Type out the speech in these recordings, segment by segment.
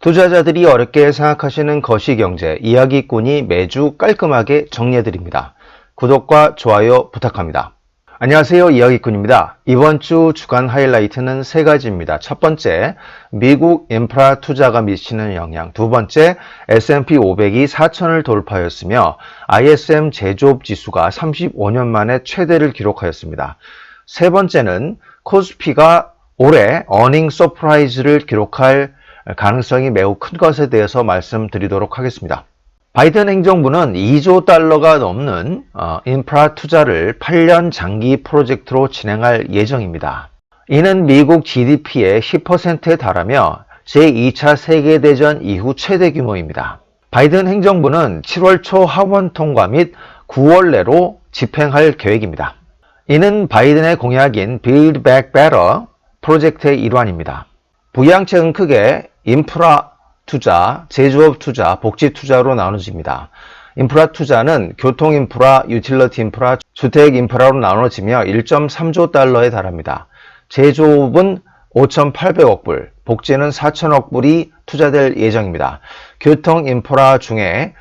투자자들이 어렵게 생각하시는 거시경제 이야기꾼이 매주 깔끔하게 정리해드립니다. 구독과 좋아요 부탁합니다. 안녕하세요. 이야기꾼입니다. 이번 주 주간 하이라이트는 세 가지입니다. 첫 번째, 미국 인프라 투자가 미치는 영향. 두 번째, S&P 500이 4천을 돌파했으며 ISM 제조업 지수가 35년 만에 최대를 기록하였습니다. 세 번째는 코스피가 올해 어닝 서프라이즈를 기록할 가능성이 매우 큰 것에 대해서 말씀드리도록 하겠습니다. 바이든 행정부는 2조 달러가 넘는 어, 인프라 투자를 8년 장기 프로젝트로 진행할 예정입니다. 이는 미국 GDP의 10%에 달하며 제2차 세계대전 이후 최대 규모입니다. 바이든 행정부는 7월 초 하원 통과 및 9월 내로 집행할 계획입니다. 이는 바이든의 공약인 Build Back Better 프로젝트의 일환입니다. 부양책은 크게 인프라 투자, 제조업 투자, 복지 투자로 나눠집니다. 인프라 투자는 교통 인프라, 유틸러티 인프라, 주택 인프라로 나눠지며 1.3조 달러에 달합니다. 제조업은 5,800억 불, 복지는 4천억 불이 투자될 예정입니다. 교통 인프라 중에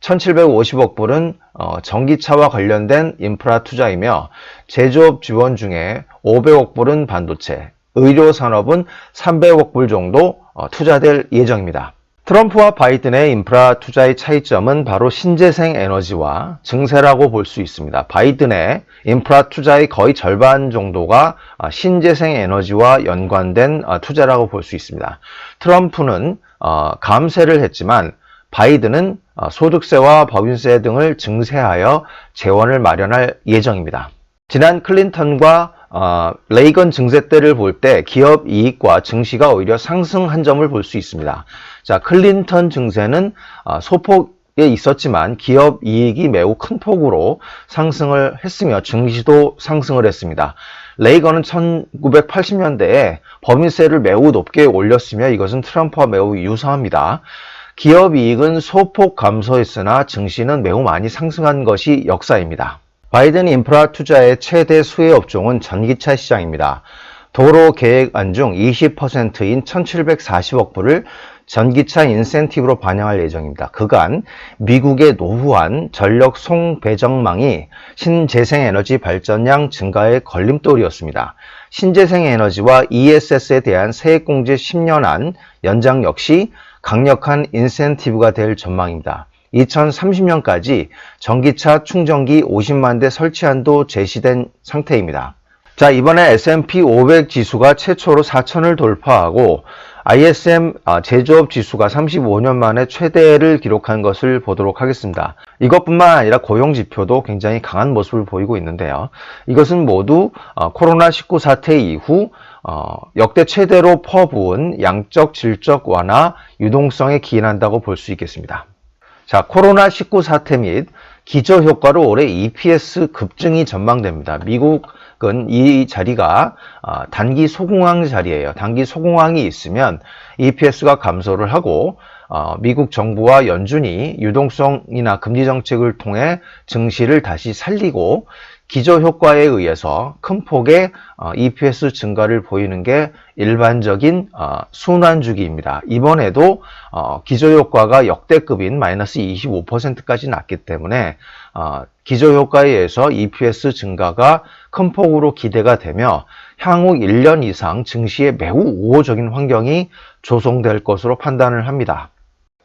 1,750억 불은 어, 전기차와 관련된 인프라 투자이며 제조업 지원 중에 500억 불은 반도체, 의료 산업은 300억 불 정도 어, 투자될 예정입니다. 트럼프와 바이든의 인프라 투자의 차이점은 바로 신재생 에너지와 증세라고 볼 수 있습니다. 바이든의 인프라 투자의 거의 절반 정도가 어, 신재생 에너지와 연관된 어, 투자라고 볼 수 있습니다. 트럼프는 감세를 했지만 바이든은 소득세와 법인세 등을 증세하여 재원을 마련할 예정입니다. 지난 클린턴과 어, 레이건 증세 때를 볼 때 기업 이익과 증시가 오히려 상승한 점을 볼 수 있습니다. 자, 클린턴 증세는 어, 소폭에 있었지만 기업 이익이 매우 큰 폭으로 상승을 했으며 증시도 상승을 했습니다. 레이건은 1980년대에 법인세를 매우 높게 올렸으며 이것은 트럼프와 매우 유사합니다. 기업 이익은 소폭 감소했으나 증시는 매우 많이 상승한 것이 역사입니다. 바이든 인프라 투자의 최대 수혜 업종은 전기차 시장입니다. 도로 계획안 중 20%인 1740억 불을 전기차 인센티브로 반영할 예정입니다. 그간 미국의 노후한 전력 송배정망이 신재생에너지 발전량 증가의 걸림돌이었습니다. 신재생에너지와 ESS에 대한 세액공제 10년 안 연장 역시 강력한 인센티브가 될 전망입니다. 2030년까지 전기차 충전기 50만 대 설치한도 제시된 상태입니다. 자, 이번에 S&P 500 지수가 최초로 4천을 돌파하고 ISM 아, 제조업 지수가 35년 만에 최대를 기록한 것을 보도록 하겠습니다. 이것뿐만 아니라 고용 지표도 굉장히 강한 모습을 보이고 있는데요. 이것은 모두 어, 코로나19 사태 이후 어, 역대 최대로 퍼부은 양적 질적 완화 유동성에 기인한다고 볼 수 있겠습니다. 자, 코로나19 사태 및 기저 효과로 올해 EPS 급증이 전망됩니다. 미국은 이 자리가 아, 단기 소공황 자리예요. 단기 소공황이 있으면 EPS가 감소를 하고 어, 미국 정부와 연준이 유동성이나 금리 정책을 통해 증시를 다시 살리고 기저 효과에 의해서 큰 폭의 어, EPS 증가를 보이는 게 일반적인 어, 순환 주기입니다. 이번에도 어, 기저 효과가 역대급인 마이너스 25%까지 났기 때문에 기저 효과에 의해서 EPS 증가가 큰 폭으로 기대가 되며 향후 1년 이상 증시에 매우 우호적인 환경이 조성될 것으로 판단을 합니다.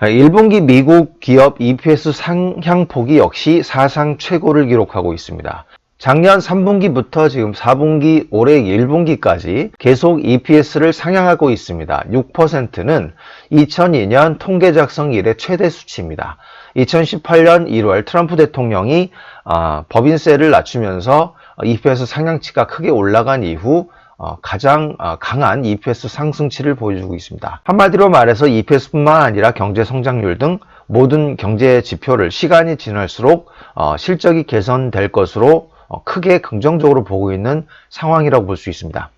1분기 미국 기업 EPS 상향폭이 역시 사상 최고를 기록하고 있습니다. 작년 3분기부터 지금 4분기, 올해 1분기까지 계속 EPS를 상향하고 있습니다. 6%는 2002년 통계 작성 이래 최대 수치입니다. 2018년 1월 트럼프 대통령이 어, 법인세를 낮추면서 EPS 상향치가 크게 올라간 이후 어, 가장 어, 강한 EPS 상승치를 보여주고 있습니다. 한마디로 말해서 EPS뿐만 아니라 경제 성장률 등 모든 경제 지표를 시간이 지날수록 어, 실적이 개선될 것으로 어, 크게 긍정적으로 보고 있는 상황이라고 볼 수 있습니다.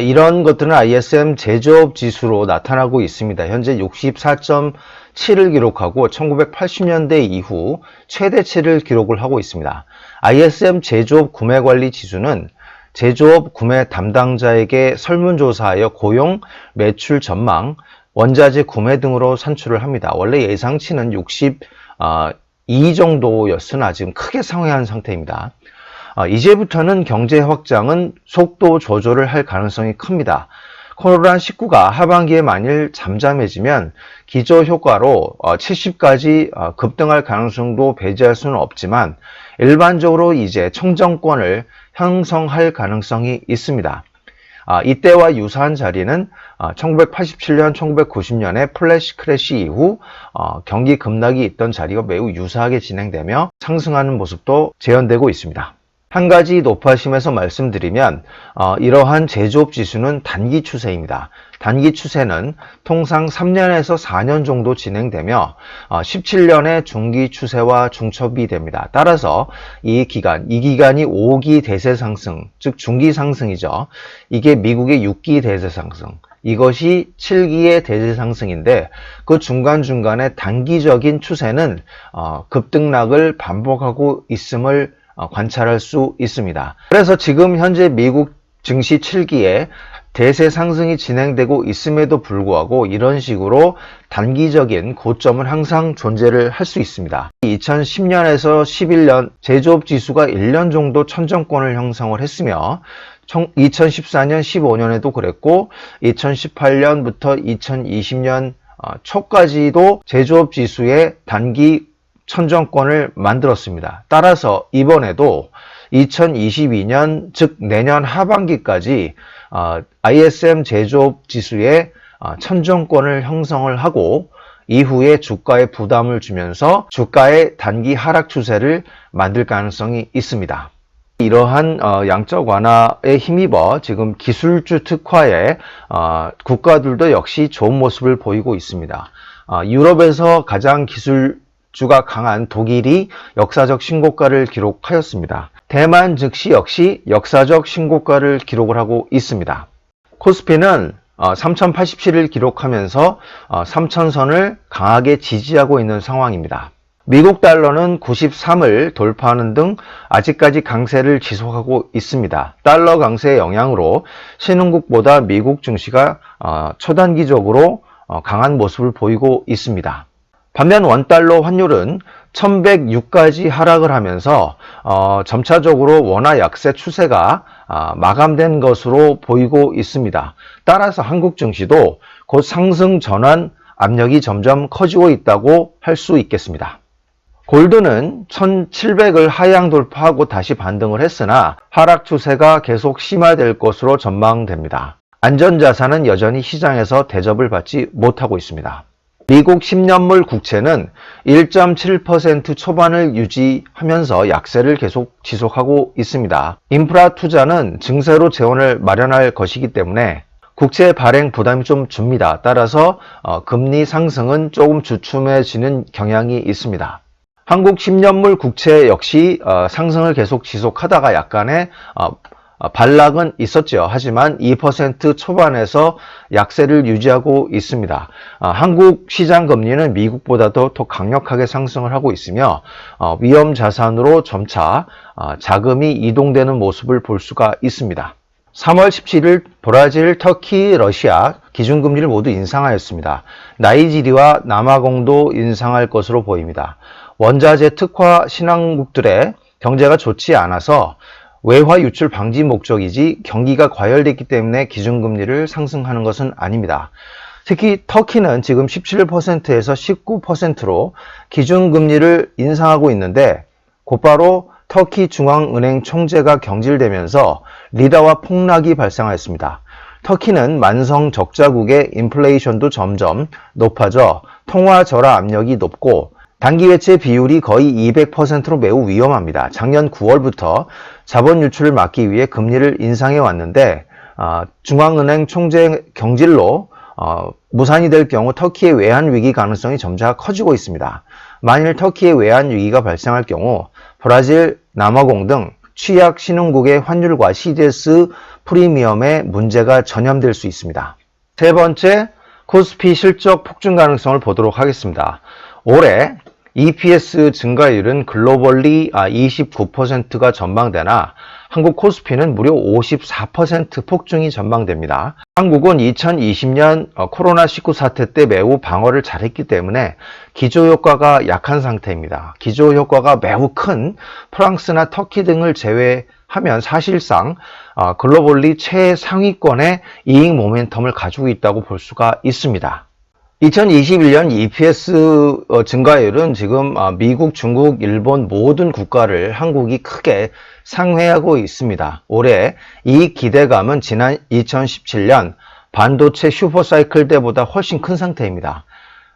이런 것들은 ISM 제조업 지수로 나타나고 있습니다. 현재 64.7을 기록하고 1980년대 이후 최대치를 기록을 하고 있습니다. ISM 제조업 구매관리 지수는 제조업 구매 담당자에게 설문조사하여 고용, 매출 전망, 원자재 구매 등으로 산출을 합니다. 원래 예상치는 62 정도였으나 지금 크게 상회한 상태입니다. 아, 이제부터는 경제 확장은 속도 조절을 할 가능성이 큽니다. 코로나 19가 하반기에 만일 잠잠해지면 기저 효과로 70까지 급등할 가능성도 배제할 수는 없지만 일반적으로 이제 청정권을 형성할 가능성이 있습니다. 아, 이때와 유사한 자리는 1987년, 1990년에 플래시 크래시 이후 어, 경기 급락이 있던 자리가 매우 유사하게 진행되며 상승하는 모습도 재현되고 있습니다. 한 가지 높아심에서 말씀드리면 어, 이러한 제조업 지수는 단기 추세입니다. 단기 추세는 통상 3년에서 4년 정도 진행되며 어, 17년의 중기 추세와 중첩이 됩니다. 따라서 이 기간, 이 기간이 5기 대세 상승, 즉 중기 상승이죠. 이게 미국의 6기 대세 상승, 이것이 7기의 대세 상승인데 그 중간중간에 단기적인 추세는 어, 급등락을 반복하고 있음을 어, 관찰할 수 있습니다. 그래서 지금 현재 미국 증시 7기에 대세 상승이 진행되고 있음에도 불구하고 이런 식으로 단기적인 고점은 항상 존재를 할 수 있습니다. 2010년에서 11년 제조업 지수가 1년 정도 천정권을 형성을 했으며 2014년, 15년에도 그랬고 2018년부터 2020년 어, 초까지도 제조업 지수의 단기 천정권을 만들었습니다. 따라서 이번에도 2022년 즉 내년 하반기까지 어, ISM 제조업 지수의 어, 천정권을 형성을 하고 이후에 주가에 부담을 주면서 주가의 단기 하락 추세를 만들 가능성이 있습니다. 이러한 어, 양적 완화에 힘입어 지금 기술주 특화의 국가들도 역시 좋은 모습을 보이고 있습니다. 유럽에서 가장 기술 주가 강한 독일이 역사적 신고가를 기록하였습니다. 대만 즉시 역시 역사적 신고가를 기록을 하고 있습니다. 코스피는 3087을 어, 기록하면서 3000선을 어, 강하게 지지하고 있는 상황입니다. 미국 달러는 93을 돌파하는 등 아직까지 강세를 지속하고 있습니다. 달러 강세의 영향으로 신흥국보다 미국 증시가 어, 초단기적으로 강한 모습을 보이고 있습니다. 반면 원달러 환율은 1106까지 하락을 하면서 어, 점차적으로 원화 약세 추세가 어, 마감된 것으로 보이고 있습니다. 따라서 한국 증시도 곧 상승 전환 압력이 점점 커지고 있다고 할 수 있겠습니다. 골드는 1700을 하향 돌파하고 다시 반등을 했으나 하락 추세가 계속 심화될 것으로 전망됩니다. 안전자산은 여전히 시장에서 대접을 받지 못하고 있습니다. 미국 10년물 국채는 1.7% 초반을 유지하면서 약세를 계속 지속하고 있습니다. 인프라 투자는 증세로 재원을 마련할 것이기 때문에 국채 발행 부담이 좀 줍니다. 따라서 어, 금리 상승은 조금 주춤해지는 경향이 있습니다. 한국 10년물 국채 역시 어, 상승을 계속 지속하다가 약간의 어, 어, 반락은 있었죠. 하지만 2% 초반에서 약세를 유지하고 있습니다. 어, 한국 시장 금리는 미국보다도 더 강력하게 상승을 하고 있으며 어, 위험 자산으로 점차 자금이 이동되는 모습을 볼 수가 있습니다. 3월 17일 브라질, 터키, 러시아 기준금리를 모두 인상하였습니다. 나이지리와 남아공도 인상할 것으로 보입니다. 원자재 특화 신흥국들의 경제가 좋지 않아서 외화 유출 방지 목적이지 경기가 과열됐기 때문에 기준금리를 상승하는 것은 아닙니다. 특히 터키는 지금 17%에서 19%로 기준금리를 인상하고 있는데 곧바로 터키 중앙은행 총재가 경질되면서 리다와 폭락이 발생하였습니다. 터키는 만성 적자국의 인플레이션도 점점 높아져 통화 절하 압력이 높고 단기 외채 비율이 거의 200%로 매우 위험합니다. 작년 9월부터 자본 유출을 막기 위해 금리를 인상해 왔는데 어, 중앙은행 총재 경질로 어, 무산이 될 경우 터키의 외환 위기 가능성이 점차 커지고 있습니다. 만일 터키의 외환 위기가 발생할 경우 브라질, 남아공 등 취약 신흥국의 환율과 CDS 프리미엄에 문제가 전염될 수 있습니다. 세 번째, 코스피 실적 폭증 가능성을 보도록 하겠습니다. 올해 EPS 증가율은 글로벌리 29%가 전망되나 한국 코스피는 무려 54% 폭증이 전망됩니다. 한국은 2020년 어, 코로나19 사태 때 매우 방어를 잘했기 때문에 기조효과가 약한 상태입니다. 기조효과가 매우 큰 프랑스나 터키 등을 제외 하면 사실상 어, 글로벌리 최상위권의 이익 모멘텀을 가지고 있다고 볼 수가 있습니다. 2021년 EPS 어, 증가율은 지금 아, 미국, 중국, 일본 모든 국가를 한국이 크게 상회하고 있습니다. 올해 이 기대감은 지난 2017년 반도체 슈퍼사이클 때보다 훨씬 큰 상태입니다.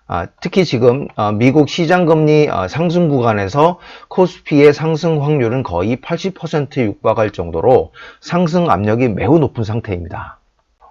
아, 특히 지금 어, 미국 시장금리 어, 상승 구간에서 코스피의 상승 확률은 거의 80% 육박할 정도로 상승 압력이 매우 높은 상태입니다.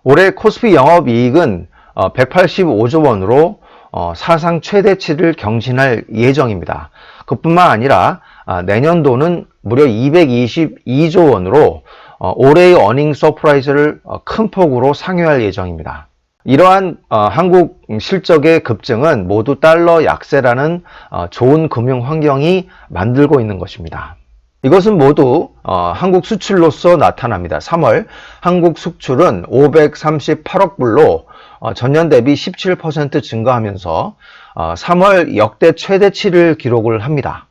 올해 코스피 영업이익은 185조 원으로 어, 사상 최대치를 경신할 예정입니다. 그뿐만 아니라 아, 내년도는 무려 222조 원으로 어, 올해의 어닝 서프라이즈를 어, 큰 폭으로 상회할 예정입니다. 이러한 한국 실적의 급증은 모두 달러 약세라는 좋은 금융 환경이 만들고 있는 것입니다. 이것은 모두 한국 수출로서 나타납니다. 3월 한국 수출은 538억 불로 어, 전년 대비 17% 증가하면서 3월 어, 역대 최대치를 기록을 합니다.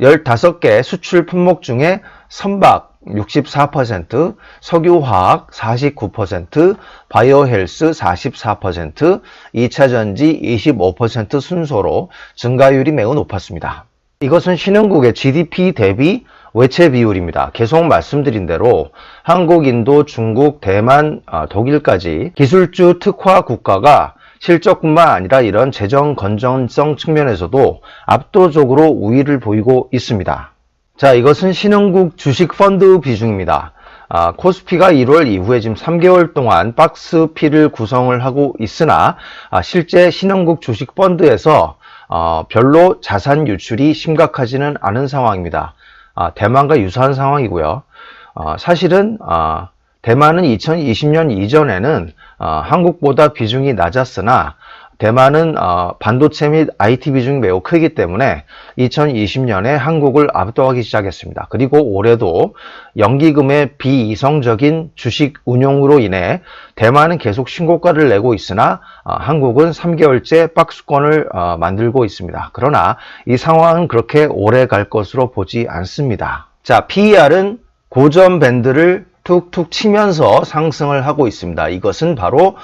15개 수출 품목 중에 선박 64%, 석유화학 49%, 바이오헬스 44%, 2차전지 25% 순서로 증가율이 매우 높았습니다. 이것은 신흥국의 GDP 대비 외채 비율입니다. 계속 말씀드린 대로 한국, 인도, 중국, 대만, 아, 독일까지 기술주 특화 국가가 실적뿐만 아니라 이런 재정 건전성 측면에서도 압도적으로 우위를 보이고 있습니다. 자, 이것은 신흥국 주식 펀드 비중입니다. 아, 코스피가 1월 이후에 지금 3개월 동안 박스 P를 구성을 하고 있으나 아, 실제 신흥국 주식 펀드에서 어, 별로 자산 유출이 심각하지는 않은 상황입니다. 아, 대만과 유사한 상황이고요. 어, 사실은 어, 대만은 2020년 이전에는 어, 한국보다 비중이 낮았으나 대만은 어, 반도체 및 IT 비중이 매우 크기 때문에 2020년에 한국을 압도하기 시작했습니다. 그리고 올해도 연기금의 비이성적인 주식 운용으로 인해 대만은 계속 신고가를 내고 있으나 어, 한국은 3개월째 박스권을 어, 만들고 있습니다. 그러나 이 상황은 그렇게 오래 갈 것으로 보지 않습니다. 자, PER은 고점 밴드를 툭툭 치면서 상승을 하고 있습니다. 이것은 바로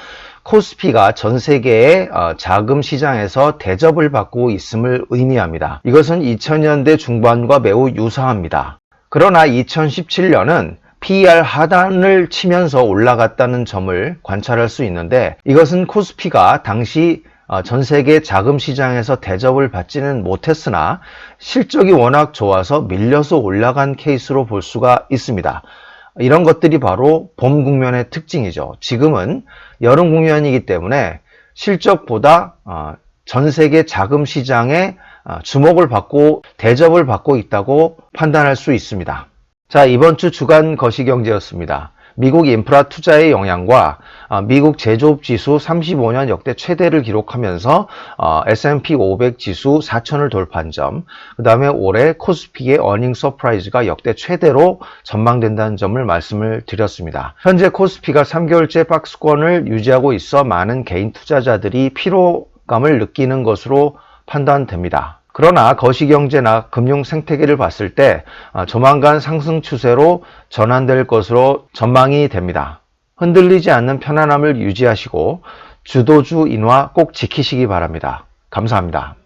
코스피가 전 세계의 어, 자금 시장에서 대접을 받고 있음을 의미합니다. 이것은 2000년대 중반과 매우 유사합니다. 그러나 2017년은 PER 하단을 치면서 올라갔다는 점을 관찰할 수 있는데 이것은 코스피가 당시 어, 전 세계 자금 시장에서 대접을 받지는 못했으나 실적이 워낙 좋아서 밀려서 올라간 케이스로 볼 수가 있습니다. 이런 것들이 바로 봄 국면의 특징이죠. 지금은 여름 국면이기 때문에 실적보다 어, 전 세계 자금 시장에 어, 주목을 받고 대접을 받고 있다고 판단할 수 있습니다. 자, 이번 주 주간 거시경제였습니다. 미국 인프라 투자의 영향과 어, 미국 제조업 지수 35년 역대 최대를 기록하면서 어, S&P 500 지수 4천을 돌파한 점, 그 다음에 올해 코스피의 어닝 서프라이즈가 역대 최대로 전망된다는 점을 말씀을 드렸습니다. 현재 코스피가 3개월째 박스권을 유지하고 있어 많은 개인 투자자들이 피로감을 느끼는 것으로 판단됩니다. 그러나 거시경제나 금융 생태계를 봤을 때 아, 조만간 상승 추세로 전환될 것으로 전망이 됩니다. 흔들리지 않는 편안함을 유지하시고 주도주 인화 꼭 지키시기 바랍니다. 감사합니다.